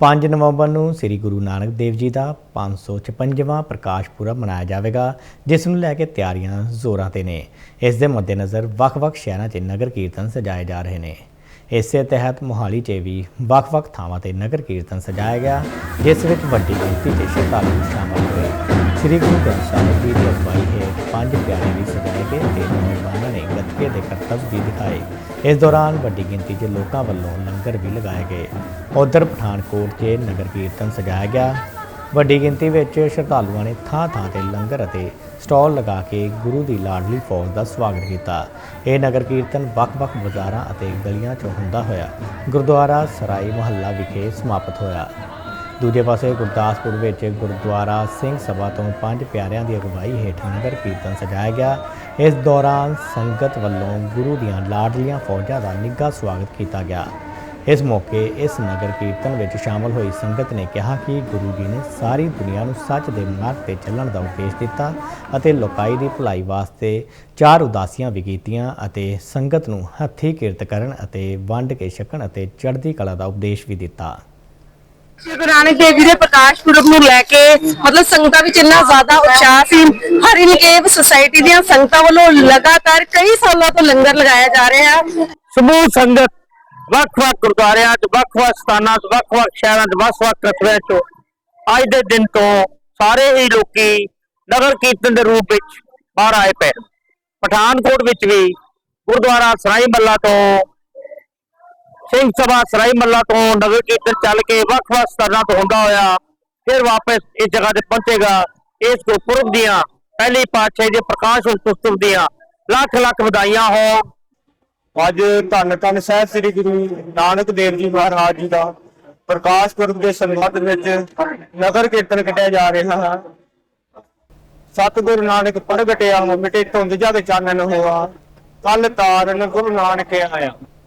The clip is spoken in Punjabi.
5 ਨਵੰਬਰ ਨੂੰ ਸ੍ਰੀ ਗੁਰੂ ਨਾਨਕ ਦੇਵ ਜੀ ਦਾ 556ਵਾਂ ਪ੍ਰਕਾਸ਼ ਪੁਰਬ ਮਨਾਇਆ ਜਾਵੇਗਾ, ਜਿਸ ਨੂੰ ਲੈ ਕੇ ਤਿਆਰੀਆਂ ਜ਼ੋਰਾਂ ਤੇ ਨੇ। ਇਸ ਦੇ ਮੱਦੇਨਜ਼ਰ ਵੱਖ-ਵੱਖ ਸ਼ਹਿਰਾਂ 'ਚ ਨਗਰ ਕੀਰਤਨ ਸਜਾਏ ਜਾ ਰਹੇ ਨੇ। ਇਸੇ ਤਹਿਤ ਮੋਹਾਲੀ 'ਚ ਵੀ ਵੱਖ-ਵੱਖ ਥਾਵਾਂ ਤੇ ਨਗਰ ਕੀਰਤਨ ਸਜਾਇਆ ਗਿਆ, ਜਿਸ ਵਿੱਚ ਵੱਡੀ ਗਿਣਤੀ 'ਚ ਸ਼ਰਧਾਲੂ ਸ਼ਾਮਲ ਹੋਏ। ਸ੍ਰੀ ਗੁਰੂ ਗ੍ਰੰਥ ਸਾਹਿਬ ਜੀ ਦੀ ਅਗਵਾਈ ਹੇਠ ਪੰਜ ਪਿਆਰੇ ਵੀ ਸਜਾਏ ਗਏ ਤੇ ਦੇ ਕਰਤੱਵ ਵੀ ਦਿਖਾਏ। ਇਸ ਦੌਰਾਨ ਵੱਡੀ ਗਿਣਤੀ 'ਚ ਲੋਕਾਂ ਵੱਲੋਂ ਲੰਗਰ ਵੀ ਲਗਾਏ ਗਏ। ਉਧਰ ਪਠਾਨਕੋਟ 'ਚ ਨਗਰ ਕੀਰਤਨ ਸਜਾਇਆ ਗਿਆ। ਵੱਡੀ ਗਿਣਤੀ ਵਿੱਚ ਸ਼ਰਧਾਲੂਆਂ ਨੇ ਥਾਂ-ਥਾਂ ਤੇ ਲੰਗਰ ਅਤੇ ਸਟਾਲ ਲਗਾ ਕੇ ਗੁਰੂ ਦੀ ਲਾਡਲੀ ਫੌਜ ਦਾ ਸਵਾਗਤ ਕੀਤਾ। ਇਹ ਨਗਰ ਕੀਰਤਨ ਵੱਖ-ਵੱਖ ਬਾਜ਼ਾਰਾਂ ਅਤੇ ਗਲੀਆਂ 'ਚੋਂ ਹੁੰਦਾ ਹੋਇਆ ਗੁਰਦੁਆਰਾ ਸਰਾਈ ਮੁਹੱਲਾ ਵਿਖੇ ਸਮਾਪਤ ਹੋਇਆ। ਦੂਜੇ ਪਾਸੇ ਗੁਰਦਾਸਪੁਰ ਵਿੱਚ ਗੁਰਦੁਆਰਾ ਸਿੰਘ ਸਭਾ ਤੋਂ ਪੰਜ ਪਿਆਰਿਆਂ ਦੀ ਅਗਵਾਈ ਹੇਠ ਨਗਰ ਕੀਰਤਨ ਸਜਾਇਆ ਗਿਆ। ਇਸ ਦੌਰਾਨ ਸੰਗਤ ਵੱਲੋਂ ਗੁਰੂ ਦੀਆਂ ਲਾਡਲੀਆਂ ਫੌਜਾਂ ਦਾ ਨਿੱਘਾ ਸਵਾਗਤ ਕੀਤਾ ਗਿਆ। ਇਸ ਮੌਕੇ ਇਸ ਨਗਰ ਕੀਰਤਨ ਵਿੱਚ ਸ਼ਾਮਲ ਹੋਈ ਸੰਗਤ ਨੇ ਕਿਹਾ ਕਿ ਗੁਰੂ ਜੀ ਨੇ ਸਾਰੀ ਦੁਨੀਆ ਨੂੰ ਸੱਚ ਦੇ ਮਾਰਗ ਤੇ ਚੱਲਣ ਦਾ ਉਪਦੇਸ਼ ਦਿੱਤਾ ਅਤੇ ਲੋਕਾਈ ਦੀ ਭਲਾਈ ਵਾਸਤੇ ਚਾਰ ਉਦਾਸੀਆਂ ਵੀ ਕੀਤੀਆਂ ਅਤੇ ਸੰਗਤ ਨੂੰ ਹੱਥੀਂ ਕਿਰਤ ਕਰਨ ਅਤੇ ਵੰਡ ਕੇ ਛਕਣ ਅਤੇ ਚੜ੍ਹਦੀ ਕਲਾ ਦਾ ਉਪਦੇਸ਼ ਵੀ ਦਿੱਤਾ। ਸ਼੍ਰੀ ਗੁਰੂ ਨਾਨਕ ਦੇਵ ਜੀ ਦੇ ਪ੍ਰਕਾਸ਼ ਪੁਰਬ ਨੂੰ ਲੈ ਕੇ ਮਤਲਬ ਸੰਗਤਾਂ ਵਿੱਚ ਇੰਨਾ ਜ਼ਿਆਦਾ ਉਤਸ਼ਾਹ ਸੀ। ਹਰੀ ਸੁਸਾਇਟੀ ਦੀਆਂ ਸੰਗਤਾਂ ਵੱਲੋਂ ਲਗਾਤਾਰ ਕਈ ਸਾਲਾਂ ਤੋਂ ਲੰਗਰ ਲਗਾਇਆ ਜਾ ਰਿਹਾ। ਹੈ ਸਮੂਹ ਸੰਗਤ, ਵੱਖ-ਵੱਖ ਗੁਰਦੁਆਰਿਆਂ 'ਚ, ਵੱਖ-ਵੱਖ ਸਥਾਨਾਂ 'ਚ, ਵੱਖ-ਵੱਖ ਸ਼ਹਿਰਾਂ 'ਚ, ਵੱਖ-ਵੱਖ ਕਸਬਿਆਂ 'ਚ ਅੱਜ ਦੇ ਦਿਨ ਤੋਂ ਸਾਰੇ ਹੀ ਲੋਕੀ ਨਗਰ ਕੀਰਤਨ ਦੇ ਰੂਪ ਵਿੱਚ ਬਾਹਰ ਆਏ ਪਏ। ਪਠਾਨਕੋਟ ਵਿੱਚ ਵੀ ਗੁਰਦੁਆਰਾ ਸਰਾਈ ਮੱਲਾ ਤੋਂ ਸਿੰਘ ਸਭਾ ਸਰਾਈ ਮੱਲਾ ਤੋਂ ਨਗਰ ਕੀਰਤਨ ਚੱਲ ਕੇ ਵੱਖ-ਵੱਖ ਸਥਾਨਾਂ ਤੋਂ ਹੁੰਦਾ ਹੋਇਆ, ਫਿਰ ਵਾਪਸ ਇਸ ਜਗ੍ਹਾ ਤੇ ਪਹੁੰਚੇਗਾ। ਇਸ ਗੁਰਪੁਰਬ ਦੀਆਂ ਪਹਿਲੀ ਪਾਤਸ਼ਾਹੀ ਦੇ ਪ੍ਰਕਾਸ਼ ਉਤਸਵ ਦੀਆਂ ਲੱਖ ਲੱਖ ਵਧਾਈਆਂ ਹੋਣ। ਅੱਜ ਧੰਨ ਧੰਨ ਸਾਹਿਬ ਸ੍ਰੀ ਗੁਰੂ ਨਾਨਕ ਦੇਵ ਜੀ ਮਹਾਰਾਜ ਜੀ ਦਾ ਪ੍ਰਕਾਸ਼ ਪੁਰਬ ਦੇ ਸੰਬੰਧ ਵਿੱਚ ਨਗਰ ਕੀਰਤਨ ਕੱਢਿਆ ਜਾ ਰਿਹਾ ਹੈ। ਸਤਿਗੁਰੂ ਨਾਨਕ ਪ੍ਰਗਟਿਆ ਮਿਟੇ ਧੁੰਦ ਜਗ ਚਾਨਣ ਹੋਆ ਕੱਲ ਤਾਰਨ ਗੁਰੂ ਨਾਨਕ ਆਇਆ।